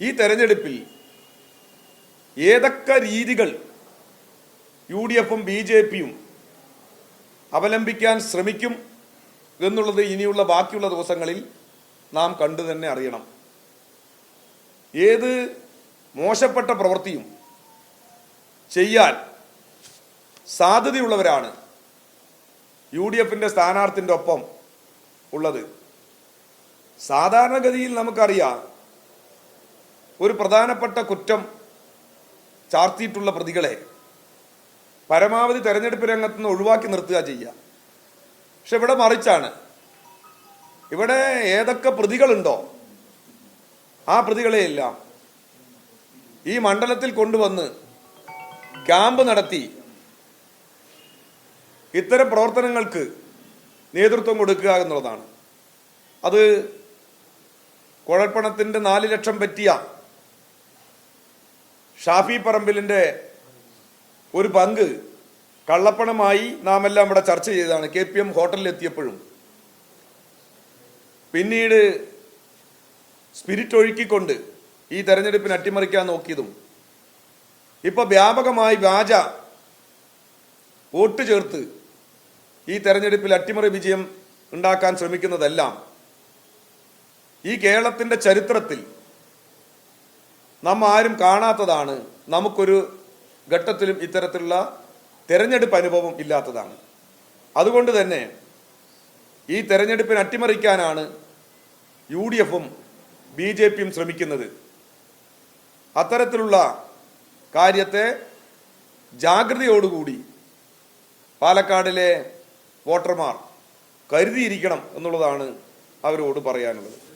ഈ തെരഞ്ഞെടുപ്പിൽ ഏതൊക്കെ രീതികൾ യു ഡി എഫും ബി ജെ പിയും അവലംബിക്കാൻ ശ്രമിക്കും എന്നുള്ളത് ഇനിയുള്ള ബാക്കിയുള്ള ദിവസങ്ങളിൽ നാം കണ്ടു തന്നെ അറിയണം. ഏത് മോശപ്പെട്ട പ്രവൃത്തിയും ചെയ്യാൻ സാധ്യതയുള്ളവരാണ് യു ഡി എഫിന്റെ സ്ഥാനാർത്ഥിന്റെ ഒപ്പം ഉള്ളത്. സാധാരണഗതിയിൽ നമുക്കറിയാം ഒരു പ്രധാനപ്പെട്ട കുറ്റം ചാർത്തിയിട്ടുള്ള പ്രതികളെ പരമാവധി തെരഞ്ഞെടുപ്പ് രംഗത്ത് നിന്ന് ഒഴിവാക്കി നിർത്തുക ചെയ്യുക. പക്ഷെ ഇവിടെ മറിച്ചാണ്. ഇവിടെ ഏതൊക്കെ പ്രതികളുണ്ടോ ആ പ്രതികളെയെല്ലാം ഈ മണ്ഡലത്തിൽ കൊണ്ടുവന്ന് ക്യാമ്പ് നടത്തി ഇത്തരം പ്രവർത്തനങ്ങൾക്ക് നേതൃത്വം കൊടുക്കുക എന്നുള്ളതാണ്. അത് കുഴൽപ്പണത്തിന്റെ നാല് ലക്ഷം പറ്റിയ ഷാഫി പറമ്പിലിന്റെ ഒരു പങ്ക് കള്ളപ്പണമായി നാം എല്ലാം ഇവിടെ ചർച്ച ചെയ്തതാണ്. കെ പി എം ഹോട്ടലിൽ എത്തിയപ്പോഴും പിന്നീട് സ്പിരിറ്റ് ഒഴുക്കിക്കൊണ്ട് ഈ തെരഞ്ഞെടുപ്പിന് അട്ടിമറിക്കാൻ നോക്കിയതും ഇപ്പോൾ വ്യാപകമായി വ്യാജ വോട്ട് ചേർത്ത് ഈ തെരഞ്ഞെടുപ്പിൽ അട്ടിമറി വിജയം ഉണ്ടാക്കാൻ ശ്രമിക്കുന്നതെല്ലാം ഈ കേരളത്തിന്റെ ചരിത്രത്തിൽ നാം ആരും കാണാത്തതാണ്. നമുക്കൊരു ഘട്ടത്തിലും ഇത്തരത്തിലുള്ള തെരഞ്ഞെടുപ്പ് അനുഭവം ഇല്ലാത്തതാണ്. അതുകൊണ്ട് തന്നെ ഈ തെരഞ്ഞെടുപ്പിനെ അട്ടിമറിക്കാനാണ് യു ഡി എഫും ബി ജെ പിയും ശ്രമിക്കുന്നത്. അത്തരത്തിലുള്ള കാര്യത്തെ ജാഗ്രതയോടുകൂടി പാലക്കാടിലെ വോട്ടർമാർ കരുതിയിരിക്കണം എന്നുള്ളതാണ് അവരോട് പറയാനുള്ളത്.